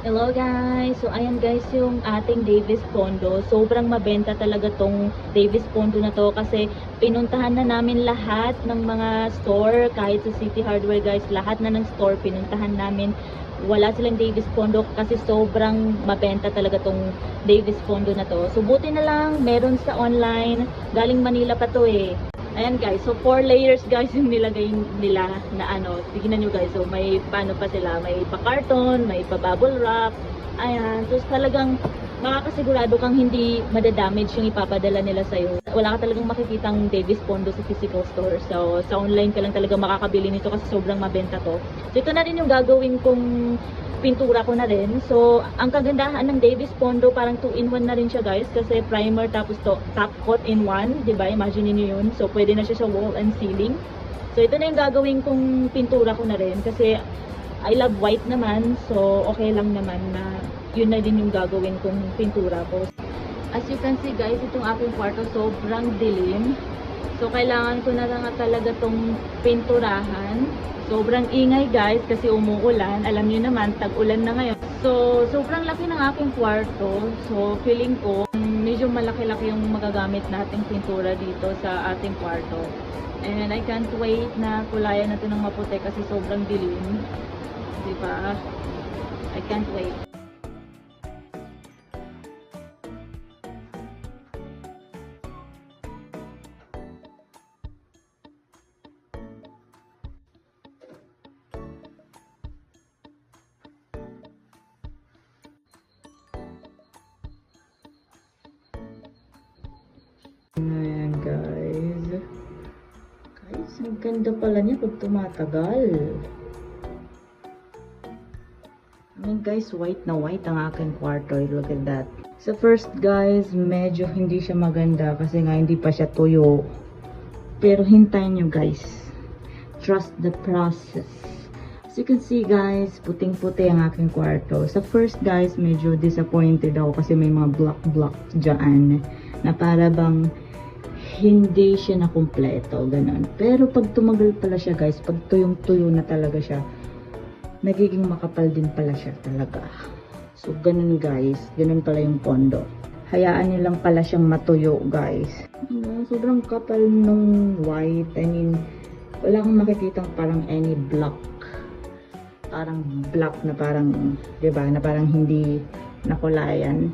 Hello guys! So ayan guys yung ating Davis Pondo. Sobrang mabenta talaga tong Davis Pondo na to kasi pinuntahan na namin lahat ng mga store kahit sa City Hardware guys. Lahat na ng store pinuntahan namin. Wala silang Davis Pondo kasi sobrang mabenta talaga tong Davis Pondo na to. So buti na lang meron sa online. Galing Manila pa to eh. Ayan guys, so four layers guys yung nilagay nila na ano, tignan nyo guys, so may paano pa sila, may pa carton, may pa bubble wrap, ayan, so talagang makakasigurado kang hindi madadamage yung ipapadala nila sa'yo. Wala ka talagang makikitang Davis Pondo sa physical store, so sa online ka lang talaga makakabili nito kasi sobrang mabenta to. So ito na rin yung gagawin kong pintura ko na rin. So, ang kagandahan ng Davis Pondo, parang 2-in-1 na rin siya guys. Kasi primer tapos to, top coat in 1. 'di ba Imagine niyo yun. So, pwede na siya sa wall and ceiling. So, ito na yung gagawin kong pintura ko na rin. Kasi, I love white naman. So, okay lang naman na yun na din yung gagawin kong pintura ko. As you can see guys, itong aking kwarto sobrang dilim. So, kailangan ko na lang talaga tong pinturahan. Sobrang ingay guys kasi umuulan. Alam niyo naman, tag-ulan na ngayon. So, sobrang laki ng aking kwarto. So, feeling ko, medyo malaki-laki yung magagamit nating pintura dito sa ating kwarto. And I can't wait na kulayan natin ng maputi kasi sobrang dilim. Di ba? I can't wait. Ganda pala niya pag tumatagal. I mean guys, white na white ang aking kwarto. Look at that. So first guys, medyo hindi siya maganda kasi nga hindi pa siya tuyo. Pero hintayin nyo guys. Trust the process. As you can see guys, puting-puti ang aking kwarto. Sa first guys, medyo disappointed ako kasi may mga block-block dyan na para bang hindi siya na kumpleto, ganun. Pero pag tumagal pala siya guys, pag tuyong-tuyo na talaga siya, nagiging makapal din pala siya talaga. So, ganun guys. Ganun pala yung pondo. Hayaan niyo lang pala siyang matuyo guys. Ano, sobrang kapal nung white. I mean, wala kang makikitang parang any block. Parang block na parang, di ba, na parang hindi nakulayan.